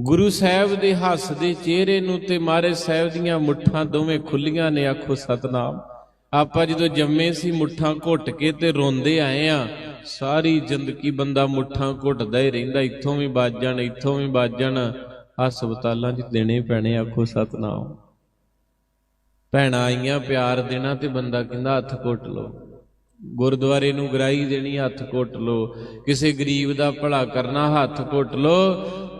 ਗੁਰੂ ਸਾਹਿਬ ਦੇ ਹੱਸਦੇ ਚਿਹਰੇ ਨੂੰ ਤੇ ਮਾਰੇ ਸਾਹਿਬ ਦੀਆਂ ਮੁੱਠਾਂ ਦੋਵੇਂ ਖੁੱਲੀਆਂ ਨੇ, ਆਖੋ ਸਤਨਾਮ। ਆਪਾਂ ਜਦੋਂ ਜੰਮੇ ਸੀ, ਮੁੱਠਾਂ ਘੁੱਟ ਕੇ ਤੇ ਰੋਂਦੇ ਆਏ ਆ। ਸਾਰੀ ਜ਼ਿੰਦਗੀ ਬੰਦਾ ਮੁੱਠਾਂ ਘੁੱਟਦਾ ਹੀ ਰਹਿੰਦਾ, ਇੱਥੋਂ ਵੀ ਵੱਜ ਜਾਣ, ਇੱਥੋਂ ਵੀ ਵੱਜ ਜਾਣ। ਹਸਪਤਾਲਾਂ 'ਚ ਦੇਣੇ ਪੈਣੇ, ਆਖੋ ਸਤਨਾਮ। ਭੈਣਾਂ ਆਈਆਂ ਪਿਆਰ ਦੇਣਾ ਤੇ ਬੰਦਾ ਕਹਿੰਦਾ, ਹੱਥ ਘੁੱਟ ਲੋ ਗੁਰਦੁਆਰੇ ਨੂੰ ਗਰਾਈ ਦੇਣੀ, ਹੱਥ ਘੁੱਟ ਲਓ। ਕਿਸੇ ਗਰੀਬ ਦਾ ਭਲਾ ਕਰਨਾ, ਹੱਥ ਘੁੱਟ ਲੋ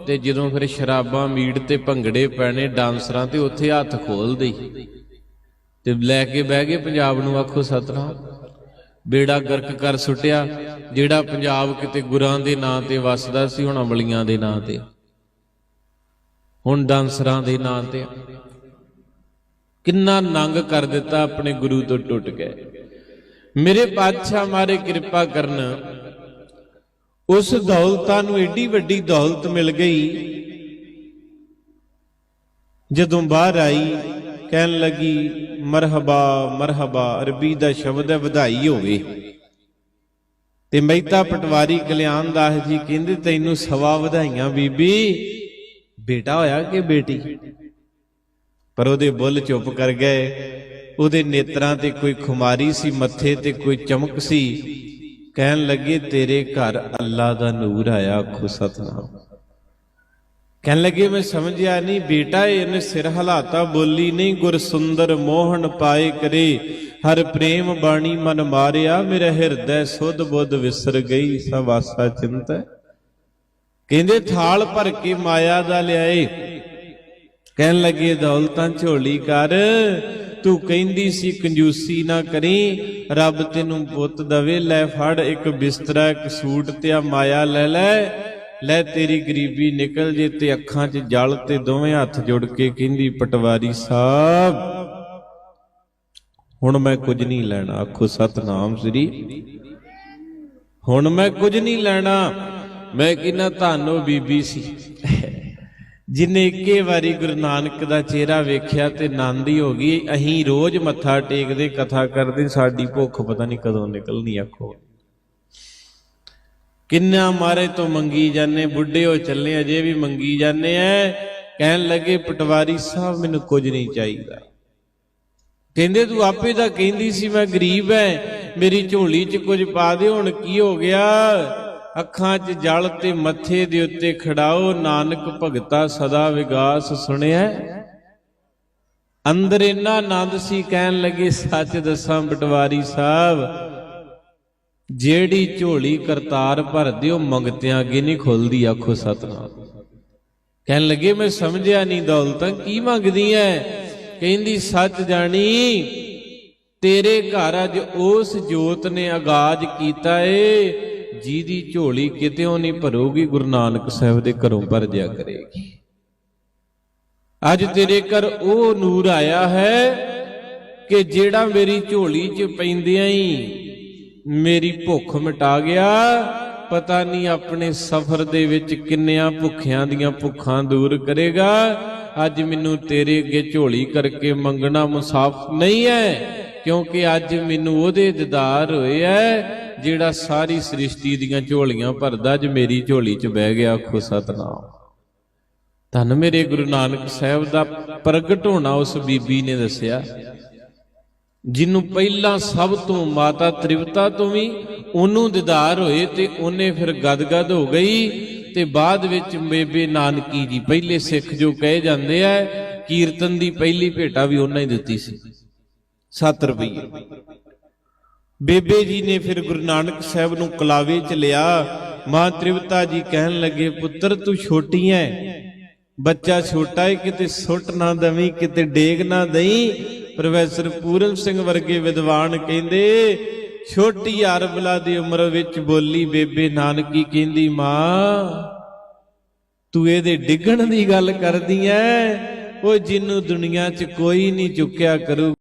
ਤੇ ਜਦੋਂ ਫਿਰ ਸ਼ਰਾਬਾਂ, ਮੀਟ ਤੇ ਭੰਗੜੇ ਪੈਣੇ ਡਾਂਸਰਾਂ ਤੇ ਉੱਥੇ ਹੱਥ ਖੋਲ ਦੇਈ ਤੇ ਲੈ ਕੇ ਬਹਿ ਗਏ ਪੰਜਾਬ ਨੂੰ, ਆਖੋ ਸਤਨਾਮ। ਬੇੜਾ ਗਰਕ ਕਰ ਸੁੱਟਿਆ, ਜਿਹੜਾ ਪੰਜਾਬ ਕਿਤੇ ਗੁਰਾਂ ਦੇ ਨਾਂ ਤੇ ਵਸਦਾ ਸੀ, ਹੁਣ ਅਮਲੀਆਂ ਦੇ ਨਾਂ ਤੇ। ਹੁਣ ਡਾਂਸਰਾਂ ਦੇ ਨਾਂ ਤੇ। ਕਿੰਨਾ ਨੰਗ ਕਰ ਦਿੱਤਾ, ਆਪਣੇ ਗੁਰੂ ਤੋਂ ਟੁੱਟ ਗਏ। ਮੇਰੇ ਪਾਤਸ਼ਾਹ ਮਾਰੇ ਕਿਰਪਾ ਕਰਨ, ਉਸ ਦੌਲਤਾਂ ਨੂੰ ਏਡੀ ਵੱਡੀ ਦੌਲਤ ਮਿਲ ਗਈ, ਜਦੋਂ ਬਾਹਰ ਆਈ, ਕਹਿਣ ਲੱਗੀ, ਮਰਹਬਾ ਮਰਹਬਾ, ਅਰਬੀ ਦਾ ਸ਼ਬਦ ਹੈ, ਵਧਾਈ ਹੋਵੇ। ਤੇ ਮਹਿਤਾ ਪਟਵਾਰੀ ਕਲਿਆਣ ਦਾਸ ਜੀ ਕਹਿੰਦੇ, ਤੈਨੂੰ ਸਵਾ ਵਧਾਈਆਂ ਬੀਬੀ, ਬੇਟਾ ਹੋਇਆ ਕਿ ਬੇਟੀ? ਪਰ ਉਹਦੇ ਬੁੱਲ ਚੁੱਪ ਕਰ ਗਏ। ਉਹਦੇ ਨੇਤਰਾਂ ਤੇ ਕੋਈ ਖੁਮਾਰੀ ਸੀ, ਮੱਥੇ ਤੇ ਕੋਈ ਚਮਕ ਸੀ। ਕਹਿਣ ਲੱਗੇ, ਤੇਰੇ ਘਰ ਅੱਲਾ ਦਾ ਨੂਰ ਆਇਆ, ਆਖੋ ਸਤਨਾਮ। ਕਹਿਣ ਲੱਗੇ, ਮੈਂ ਸਮਝਿਆ ਨਹੀਂ, ਬੇਟਾ, ਇਹਨੇ ਸਿਰ ਹਲਾਤਾ, ਬੋਲੀ ਨਹੀਂ ਗੁਰ ਸੁੰਦਰ ਮੋਹਨ ਪਾਏ ਕਰੇ। ਹਰ ਪ੍ਰੇਮ ਬਾਣੀ ਮਨ ਮਾਰਿਆ, ਮੇਰਾ ਹਿਰਦੈ ਸੁਧ ਬੁੱਧ ਵਿਸਰ ਗਈ ਸਵਾਸਾ ਚਿੰਤੈ ਕਹਿੰਦੇ, ਥਾਲ ਭਰ ਕੇ ਮਾਇਆ ਦਾ ਲਿਆਏ। ਕਹਿਣ ਲੱਗੇ, ਦੌਲਤਾਂ ਝੋਲੀ ਕਰ ਤੂੰ ਕਹਿੰਦੀ ਸੀ, ਕੰਜੂਸੀ ਨਾ ਕਰੀ, ਰੱਬ ਤੈਨੂੰ ਪੁੱਤ ਦਵੇ, ਲੈ ਫੜ ਇੱਕ ਬਿਸਤਰਾ, ਇੱਕ ਸੂਟ ਤੇ ਆ ਮਾਇਆ ਲੈ ਲੈ ਲੈ ਤੇਰੀ ਗਰੀਬੀ ਨਿਕਲ ਜੇ ਤੇ ਅੱਖਾਂ 'ਚ ਜਲ ਤੇ ਦੋਵੇਂ ਹੱਥ ਜੁੜ ਕੇ ਕਹਿੰਦੀ, ਪਟਵਾਰੀ ਸਾਹਿਬ, ਹੁਣ ਮੈਂ ਕੁਝ ਨਹੀਂ ਲੈਣਾ, ਆਖੋ ਸਤਨਾਮ ਸ੍ਰੀ। ਹੁਣ ਮੈਂ ਕੁਝ ਨਹੀਂ ਲੈਣਾ, ਮੈਂ ਕਿੰਨਾ ਧੰਨੋ ਬੀਬੀ ਸੀ। ਜਿਨੇ ਇੱਕੇ ਵਾਰੀ ਗੁਰੂ ਨਾਨਕ ਦਾ ਚਿਹਰਾ ਵੇਖਿਆ ਤੇ ਆਨੰਦ ਹੋ ਗਈ ਅਹੀਂ ਰੋਜ਼ ਮੱਥਾ ਟੇਕਦੇ, ਕਥਾ ਕਰਦੇ, ਸਾਡੀ ਭੁੱਖ ਪਤਾ ਨਹੀਂ ਕਦੋਂ ਨਿਕਲਣੀ ਆਖੋ ਕਿੰਨਾ ਮਾਰੇ ਤੋਂ ਮੰਗੀ ਜਾਂਦੇ, ਬੁੱਢੇ ਹੋ ਚੱਲੇ ਅਜੇ ਵੀ ਮੰਗੀ ਜਾਂਦੇ ਐ, ਕਹਿਣ ਲੱਗੇ, ਪਟਵਾਰੀ ਸਾਹਿਬ ਮੈਨੂੰ ਕੁਝ ਨਹੀਂ ਚਾਹੀਦਾ। ਕਹਿੰਦੇ, ਤੂੰ ਆਪੇ ਤਾਂ ਕਹਿੰਦੀ ਸੀ, ਮੈਂ ਗਰੀਬ ਐ, ਮੇਰੀ ਝੋਲੀ 'ਚ ਕੁਝ ਪਾ ਦੇ, ਹੁਣ ਕੀ ਹੋ ਗਿਆ? ਅੱਖਾਂ 'ਚ ਜਲ ਤੇ ਮੱਥੇ ਦੇ ਉੱਤੇ ਖੜਾਓ, ਨਾਨਕ ਭਗਤਾ ਸਦਾ ਵਿਗਾਸ ਸੁਣਿਆ ਅੰਦਰ ਇੰਨਾ ਆਨੰਦ ਸੀ, ਕਹਿਣ ਲੱਗੇ, ਸੱਚ ਦੱਸਾਂ ਬਟਵਾਰੀ ਸਾਹਿਬ, ਜਿਹੜੀ ਝੋਲੀ ਕਰਤਾਰ ਭਰਦੇ ਉਹ ਮੰਗਤਿਆਂ ਅੱਗੇ ਨਹੀਂ ਖੁੱਲਦੀ, ਆਖੋ ਸਤਨਾਮ। ਕਹਿਣ ਲੱਗੇ, ਮੈਂ ਸਮਝਿਆ ਨਹੀਂ ਦੌਲਤਾਂ, ਕੀ ਮੰਗਦੀ ਐ? ਕਹਿੰਦੀ, ਸੱਚ ਜਾਣੀ, ਤੇਰੇ ਘਰ ਅੱਜ ਉਸ ਜੋਤ ਨੇ ਆਗਾਜ਼ ਕੀਤਾ ਏ ਜਿਹਦੀ ਝੋਲੀ ਕਿਤੇੋਂ ਨਹੀਂ ਭਰੋਗੀ, ਗੁਰੂ ਨਾਨਕ ਸਾਹਿਬ ਦੇ ਘਰੋਂ ਭਰ ਜਿਆ ਕਰੇਗੀ। ਅੱਜ ਤੇਰੇ ਘਰ ਉਹ ਨੂਰ ਆਇਆ ਹੈ ਕਿ ਜਿਹੜਾ ਮੇਰੀ ਝੋਲੀ 'ਚ ਪੈਂਦਿਆਂ ਹੀ ਮੇਰੀ ਭੁੱਖ ਮਿਟਾ ਗਿਆ, ਪਤਾ ਨਹੀਂ ਆਪਣੇ ਸਫ਼ਰ ਦੇ ਵਿੱਚ ਕਿੰਨਿਆਂ ਭੁੱਖਿਆਂ ਦੀਆਂ ਭੁੱਖਾਂ ਦੂਰ ਕਰੇਗਾ। ਅੱਜ ਮੈਨੂੰ ਤੇਰੇ ਅੱਗੇ ਝੋਲੀ ਕਰਕੇ ਮੰਗਣਾ ਮੁਸਾਫ ਨਹੀਂ ਹੈ, ਕਿਉਂਕਿ ਅੱਜ ਮੈਨੂੰ ਉਹਦੇ ਦਿਦਾਰ ਹੋਏ ਐ ਜਿਹੜਾ ਸਾਰੀ ਸ੍ਰਿਸ਼ਟੀ ਦੀਆਂ ਝੋਲੀਆਂ ਭਰਦਾ, ਅੱਜ ਮੇਰੀ ਝੋਲੀ 'ਚ ਬਹਿ ਗਿਆ, ਆਖੋ, ਸਤਨਾਮ। ਧੰਨ ਮੇਰੇ ਗੁਰੂ ਨਾਨਕ ਸਾਹਿਬ ਦਾ ਪ੍ਰਗਟ ਹੋਣਾ, ਉਸ ਬੀਬੀ ਨੇ ਦੱਸਿਆ। ਜਿਹਨੂੰ ਪਹਿਲਾਂ ਸਭ ਤੋਂ ਮਾਤਾ ਤ੍ਰਿਵਤਾ ਤੋਂ ਵੀ ਉਹਨੂੰ ਦਿਦਾਰ ਹੋਏ ਤੇ ਉਹਨੇ ਫਿਰ ਗਦਗਦ ਹੋ ਗਈ ਤੇ ਬਾਅਦ ਵਿੱਚ ਬੇਬੇ ਨਾਨਕੀ ਜੀ ਪਹਿਲੇ ਸਿੱਖ ਜੋ ਕਹੇ ਜਾਂਦੇ ਆ, ਕੀਰਤਨ ਦੀ ਪਹਿਲੀ ਭੇਟਾ ਵੀ ਉਹਨਾਂ ਹੀ ਦਿੱਤੀ ਸੀ। 7 ਰੁਪਏ ਬੇਬੇ ਜੀ ਨੇ ਫਿਰ ਗੁਰੂ ਨਾਨਕ ਸਾਹਿਬ ਨੂੰ ਕਲਾਵੇ ਚ ਲਿਆ, ਮਾਂ ਤ੍ਰਿਵਤਾ ਜੀ ਕਹਿਣ ਲੱਗੇ, ਪੁੱਤਰ, ਤੂੰ ਛੋਟੀ ਐ। ਬੱਚਾ ਛੋਟਾ ਏ, ਕਿਤੇ ਸੁੱਟ ਨਾ ਦਵੀਂ, ਕਿਤੇ ਡੇਗ ਨਾ ਦਈ। ਪ੍ਰੋਫੈਸਰ ਪੂਰਨ ਸਿੰਘ ਵਰਗੇ ਵਿਦਵਾਨ ਕਹਿੰਦੇ, ਛੋਟੀ ਅਰਬਲਾ ਦੀ ਉਮਰ ਵਿੱਚ ਬੋਲੀ ਬੇਬੇ ਨਾਨਕੀ ਕਹਿੰਦੀ, ਮਾਂ, ਤੂੰ ਇਹਦੇ ਡਿੱਗਣ ਦੀ ਗੱਲ ਕਰਦੀ ਐ। ਉਹ ਜਿਹਨੂੰ ਦੁਨੀਆ 'ਚ ਕੋਈ ਨਹੀਂ ਚੁੱਕਿਆ ਕਰੂ